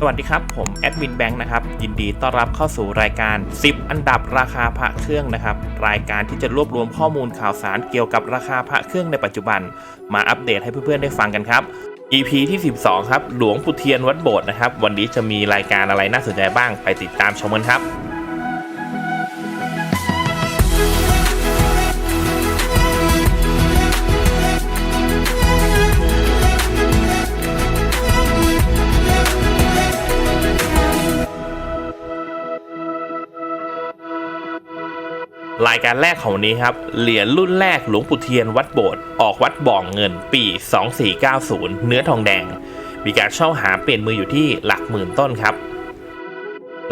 สวัสดีครับ ผมแอดมินแบงค์นะครับ ยินดีต้อนรับเข้าสู่รายการ 10 อันดับราคาพระเครื่องนะครับ รายการที่จะรวบรวมข้อมูลข่าวสารเกี่ยวกับราคาพระเครื่องในปัจจุบัน มาอัปเดตให้เพื่อนๆได้ฟังกันครับ EP ที่ 12 ครับ หลวงปู่เทียนวัดโบสถ์นะครับ วันนี้จะมีรายการอะไรน่าสนใจบ้างไปติดตามชมกันครับ รายการแรกของวันนี้ครับ เหรียญรุ่นแรกหลวงปู่เทียนวัดโบสถ์ออกวัดบ่องเงินปี 2490 เนื้อทองแดง มีการเช่าหาเปลี่ยนมืออยู่ที่หลักหมื่นต้นครับ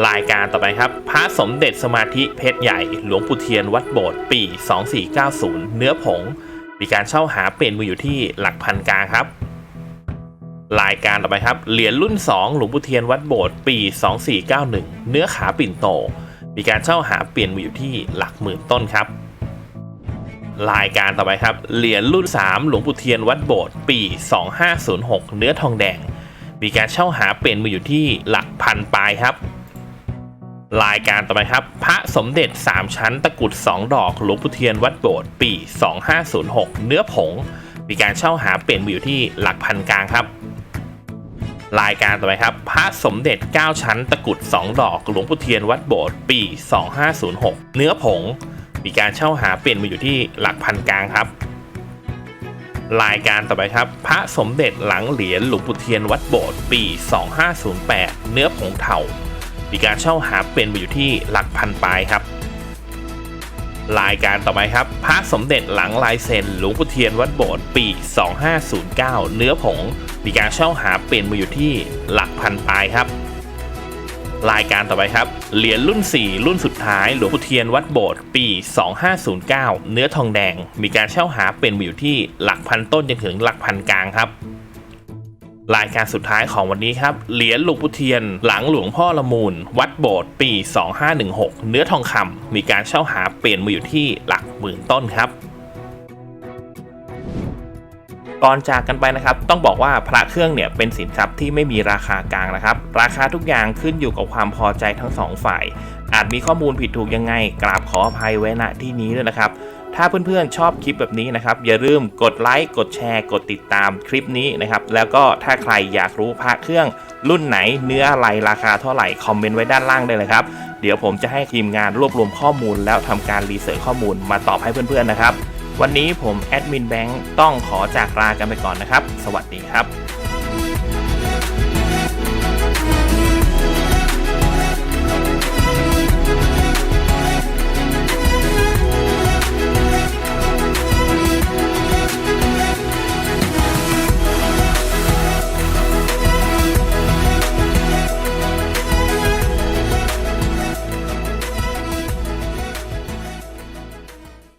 รายการต่อไปครับ พระสมเด็จสมาธิเพชรใหญ่หลวงปู่เทียนวัดโบสถ์ปี 2490 เนื้อผง มีการเช่าหาเปลี่ยนมืออยู่ที่หลักพันกลางครับรายการต่อไปครับ เหรียญรุ่น 2 หลวงปู่เทียนวัดโบสถ์ปี 2491 เนื้อขาปิ่นโต มีการเช่าหาเปลี่ยนมืออยู่ที่หลักหมื่นต้นครับรายการต่อไปครับ เหรียญรุ่น 3 หลวงปู่เทียนวัดโบสถ์ปี 2506 เนื้อทองแดง มีการเช่าหาเปลี่ยนมืออยู่ที่หลักพันปลายครับ รายการต่อไปครับ พระสมเด็จ 3 ชั้นตะกรุด 2 ดอก หลวงปู่เทียนวัดโบสถ์ปี 2506 เนื้อผง มีการเช่าหาเปลี่ยนมืออยู่ที่หลักพันกลางครับ รายการต่อไปครับ พระสมเด็จ 9 ชั้นตะกุด 2 ดอก หลวงปู่เทียนวัดโบสถ์ปี 2506 เนื้อผง มีการเช่าหาเปลี่ยนมาอยู่ที่หลักพันกลางครับ รายการต่อไปครับ พระสมเด็จหลังเหรียญหลวงปู่เทียนวัดโบสถ์ปี 2508 เนื้อผงเทามีการเช่าหาเปลี่ยนมาอยู่ที่หลักพันปลายครับ รายการต่อไปครับพระสมเด็จหลังลายเซ็นหลวงปู่เทียนวัดโบสถ์ปี 2509 เนื้อผง มีการเช่าหาเปลี่ยนมาอยู่ที่หลักพันปลายครับ รายการต่อไปครับ เหรียญรุ่น 4 รุ่นสุดท้ายหลวงปู่เทียนวัดโบสถ์ปี 2509 เนื้อทองแดง มีการเช่าหาเปลี่ยนมาอยู่ที่หลักพันต้นจนถึงหลักพันกลางครับ รายการสุดท้ายของวันนี้ครับ เหรียญหลวงปู่เทียน หลังหลวงพ่อละมูล วัดโบสถ์ปี 2516 เนื้อทองคำมีการเช่าหาเปลี่ยนมาอยู่ที่หลักหมื่นต้นครับก่อนจากกันไปนะครับต้องบอกว่าพระเครื่องเนี่ยเป็นสินทรัพย์ที่ไม่มีราคากลางนะครับ ราคาทุกอย่างขึ้นอยู่กับความพอใจทั้งสองฝ่าย อาจมีข้อมูลผิดถูกยังไงกราบ ออภัยไว้ณที่นี้ด้วยนะครับ ถ้าเพื่อนๆชอบคลิปแบบนี้นะครับ อย่าลืมกดไลค์กดแชร์ กดติดตามคลิปนี้นะครับ แล้วก็ถ้าใครอยากรู้พระเครื่องรุ่นไหนเนื้ออะไรราคาเท่าไหร่คอมเมนต์ไว้ด้านล่างได้เลยครับเดี๋ยวผมจะให้ทีมงานรวบรวมข้อมูล แล้วทำการรีเสิร์ชข้อมูลมาตอบให้เพื่อนๆนะครับ วันนี้ผมแอดมินแบงค์ต้องขอจากลากันไปก่อนนะครับ สวัสดีครับ